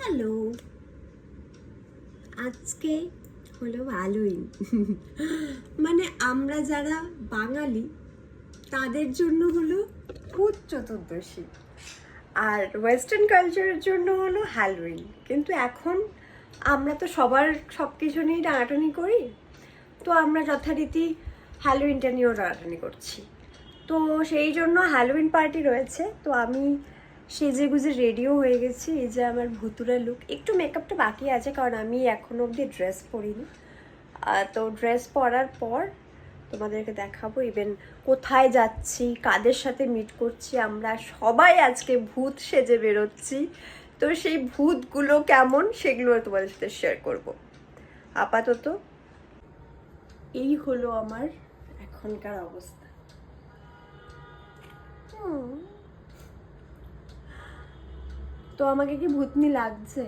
Hello. আজকে হলো Halloween মানে আমরা যারা বাঙালি, তাদের জন্য হলো ভূত চতুর্দশী। আর ওয়েস্টার্ন কালচারের জন্য হলো হ্যালোইন কিন্তু এখন আমরা তো সবার সব কিছু নিয়েই টানাটানি করি। তো আমরা যথারীতি হ্যালোইনটা নিয়েও টানাটানি করছি। তো সেই জন্য হ্যালোইন পার্টি রয়েছে। তো আমি সেজে গুজে রেডিও হয়ে গেছি, এই যে আমার ভুতুরা লুক একটু মেকআপটা বাকি আছে, কারণ আমি এখনও অবধি ড্রেস পরিনি। তো ড্রেস পরার পর তোমাদেরকে দেখাবো ইভেন কোথায় যাচ্ছি, কাদের সাথে মিট করছি, আমরা সবাই আজকে ভূত সেজে বেরোচ্ছি। তো সেই ভূতগুলো কেমন, সেগুলো তোমাদের সাথে শেয়ার করব। আপাতত এই হলো আমার এখনকার অবস্থা। হুম। তো আমাকে কি ভূতনি লাগছে?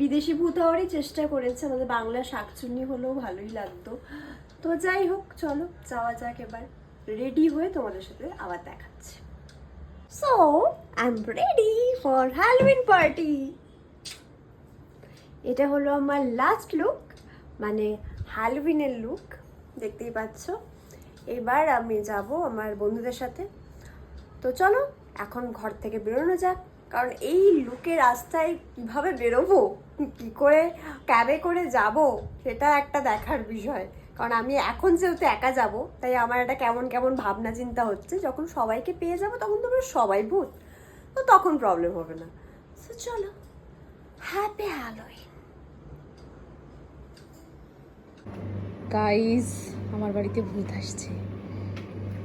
বিদেশি ভূত হওয়ারই চেষ্টা করেছে, আমাদের বাংলা শাকচুন্নি হলেও ভালোই লাগতো। তো যাই হোক, চলো যাওয়া যাক এবার। রেডি হয়ে তোমাদের সাথে আবার দেখাচ্ছি। So I am ready for Halloween party এটা হলো আমার লাস্ট লুক মানে হ্যালোউইনের লুক দেখতেই পাচ্ছ। এবার আমি যাব আমার বন্ধুদের সাথে। তো চলো এখন ঘর থেকে বেরোনো যাক, কারণ এই লুকে রাস্তায় কীভাবে বেরোবো? কি করে ক্যাবে করে যাব? সেটা একটা দেখার বিষয়। কারণ আমি এখন যেহেতু একা যাব, তাই আমার একটা কেমন কেমন ভাবনা চিন্তা হচ্ছে। যখন সবাইকে পেয়ে যাব, তখন তো সবাই ভূত। তো তখন প্রবলেম হবে না। তো চলো। হ্যাপি হ্যালোইন গাইজ আমার বাড়িতে ভূত আসছে।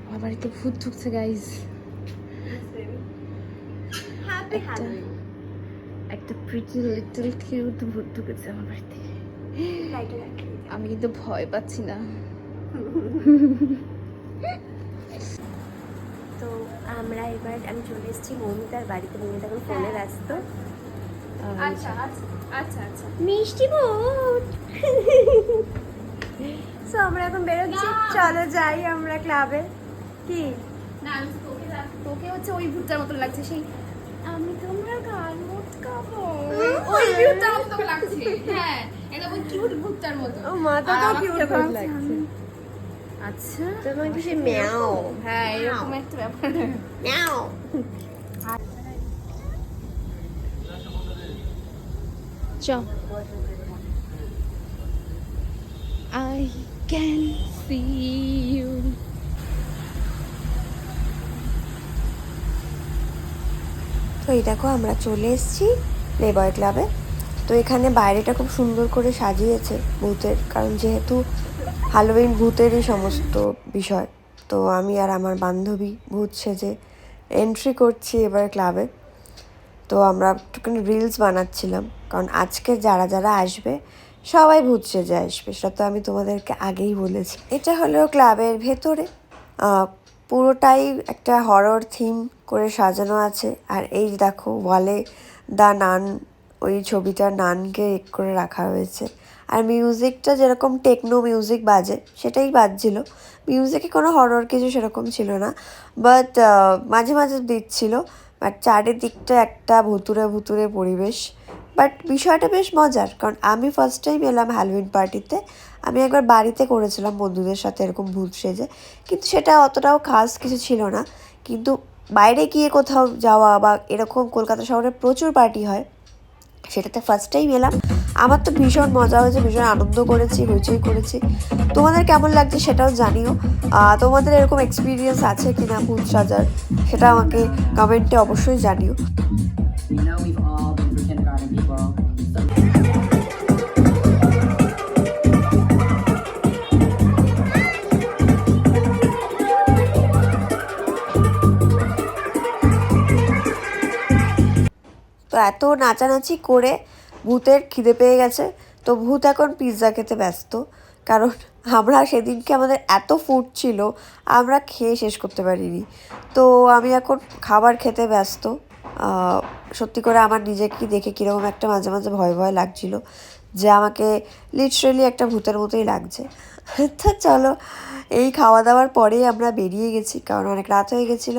আমার বাড়িতে ভূত ঢুকছে গাইজ একটা- একটা প্রিটি লিটল কিউট ভূত ঢুকেছে আমার বাড়িতে আমি কিন্তু ভয় পাচ্ছি না। তো আমরা এবার আমি চলে এসেছি মৌমিতার বাড়িতে। মৌমিতা এখন ফোনে ব্যস্ত। আচ্ছা আচ্ছা আচ্ছা আচ্ছা। মিষ্টি ভূত! সো আমরা এখন বেরোচ্ছি। চলো যাই আমরা ক্লাবে কি? না তোকে তোকে হচ্ছে ওই ভূতটার মতো লাগছে। সেই আমি তোমার গাল মুটকাবো ভূতটার মতো লাগছে। হ্যাঁ একদম কিউট ভূতটার মতো। ও মা তো কিউট লাগছে। আচ্ছা। তোমাকে সে ম্যাও? হ্যাঁ এরকম একটা ব্যাপার। ম্যাও। চ। I can see you. তো এই দেখো আমরা চলে এসেছি প্লেবয় ক্লাবে তো এখানে বাইরেটা খুব সুন্দর করে সাজিয়েছে ভূতের, কারণ যেহেতু হ্যালোউইন ভূতেরই সমস্ত বিষয়, তো আমি আর আমার বান্ধবী ভূত সেজে এন্ট্রি করছি এবার ক্লাবে তো আমরা একটুখানি রিলস বানাচ্ছিলাম, কারণ আজকে যারা যারা আসবে, সবাই ভূত সেজে আসবে, সেটা তো আমি তোমাদেরকে আগেই বলেছি। এটা হলো ক্লাবের ভেতরে পুরোটাই একটা হরর থিম করে সাজানো আছে, আর এই দেখো ওয়ালে দ্য নান ওই ছবিটা নানকে এক করে রাখা হয়েছে। আর মিউজিকটা যেরকম টেকনো মিউজিক বাজে, সেটাই বাজছিল। মিউজিকে কোনো হরর কিছু সেরকম ছিল না। বাট মাঝে মাঝে দিচ্ছিল। বাট চারিদিকটা একটা ভুতুরে ভুতুরে পরিবেশ। বাট বিষয়টা বেশ মজার। কারণ আমি ফার্স্ট টাইম এলাম হ্যালোউইন পার্টিতে আমি একবার বাড়িতে করেছিলাম বন্ধুদের সাথে এরকম ভূত সেজে। কিন্তু সেটা অতটাও খাস কিছু ছিল না। কিন্তু বাইরে গিয়ে কোথাও যাওয়া বা এরকম কলকাতা শহরে প্রচুর পার্টি হয়। সেটাতে ফার্স্ট টাইম এলাম আমার তো ভীষণ মজা হয়েছে, ভীষণ আনন্দ করেছি, হইচই করেছি। তোমাদের কেমন লাগছে সেটাও জানিও। তোমাদের এরকম এক্সপিরিয়েন্স আছে কি না সাজার, সেটা আমাকে কমেন্টে অবশ্যই জানিও। তো এত নাচানাচি করে ভূতের খিদে পেয়ে গেছে, তো ভূত এখন পিৎজা খেতে ব্যস্ত। কারণ আমরা সেদিনকে আমাদের এত ফুড ছিল, আমরা খেয়ে শেষ করতে পারিনি। তো আমি এখন খাবার খেতে ব্যস্ত। সত্যি করে আমার নিজেকে দেখে কীরকম একটা মাঝে মাঝে ভয় ভয় লাগছিল যে আমাকে লিটারেলি একটা ভূতের মতোই লাগছে। তো চলো, এই খাওয়া দাওয়ার পরেই আমরা বেরিয়ে গেছি, কারণ অনেক রাত হয়ে গেছিল।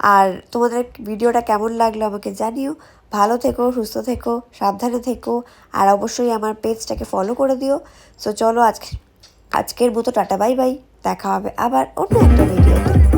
আর তোমাদের ভিডিওটা কেমন লাগল আমাকে জানিও। ভালো থেকো, সুস্থ থেকো, সাবধানে থেকো, আর অবশ্যই আমার পেজটাকে ফলো করে দিও। সো চলো আজকে আজকের মতো টাটা বাই বাই দেখা হবে আবার অন্য একটা ভিডিওতে